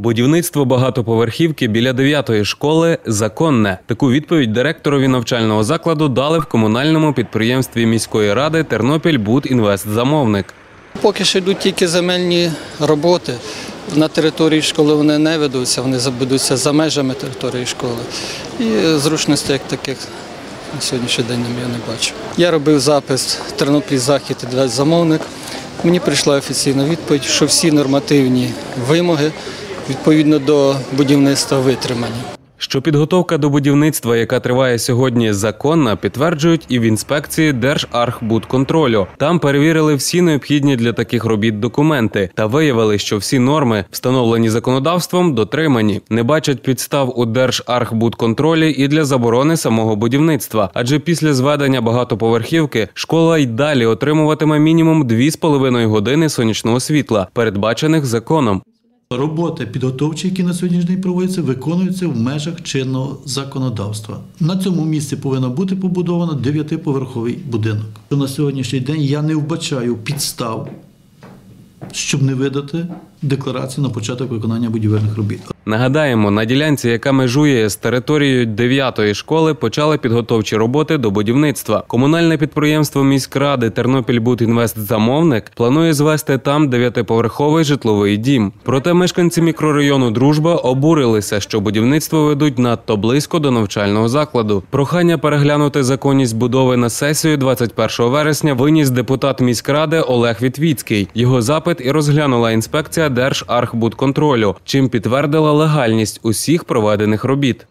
Будівництво багатоповерхівки біля 9-ї школи законне. Таку відповідь директорові навчального закладу дали в комунальному підприємстві міської ради Тернопіль Будінвестзамовник. Поки що йдуть тільки земельні роботи. На території школи вони не ведуться, вони ведуться за межами території школи. І зручностей як таких на сьогоднішній день я не бачу. Я робив запис Тернопіль Захід і замовник. Мені прийшла офіційна відповідь, що всі нормативні вимоги відповідно до будівництва витримані. Що підготовка до будівництва, яка триває сьогодні, законна, підтверджують і в інспекції Держархбудконтролю. Там перевірили всі необхідні для таких робіт документи та виявили, що всі норми, встановлені законодавством, дотримані. Не бачать підстав у Держархбудконтролі і для заборони самого будівництва. Адже після зведення багатоповерхівки школа й далі отримуватиме мінімум 2,5 години сонячного світла, передбачених законом. Роботи підготовчі, які на сьогоднішній день проводяться, виконуються в межах чинного законодавства. На цьому місці повинно бути побудовано дев'ятиповерховий будинок. На сьогоднішній день я не вбачаю підстав, щоб не видати декларацію на початок виконання будівельних робіт. Нагадаємо, на ділянці, яка межує з територією 9-ї школи, почали підготовчі роботи до будівництва. Комунальне підприємство міськради Тернопільбудінвестзамовник планує звести там дев'ятиповерховий житловий дім. Проте мешканці мікрорайону Дружба обурилися, що будівництво ведуть надто близько до навчального закладу. Прохання переглянути законність будови на сесію 21 вересня виніс депутат міськради Олег Вітвіцький. Його запит і розглянула інспекція Держархбудконтролю, чим підтвердила легальність усіх проведених робіт.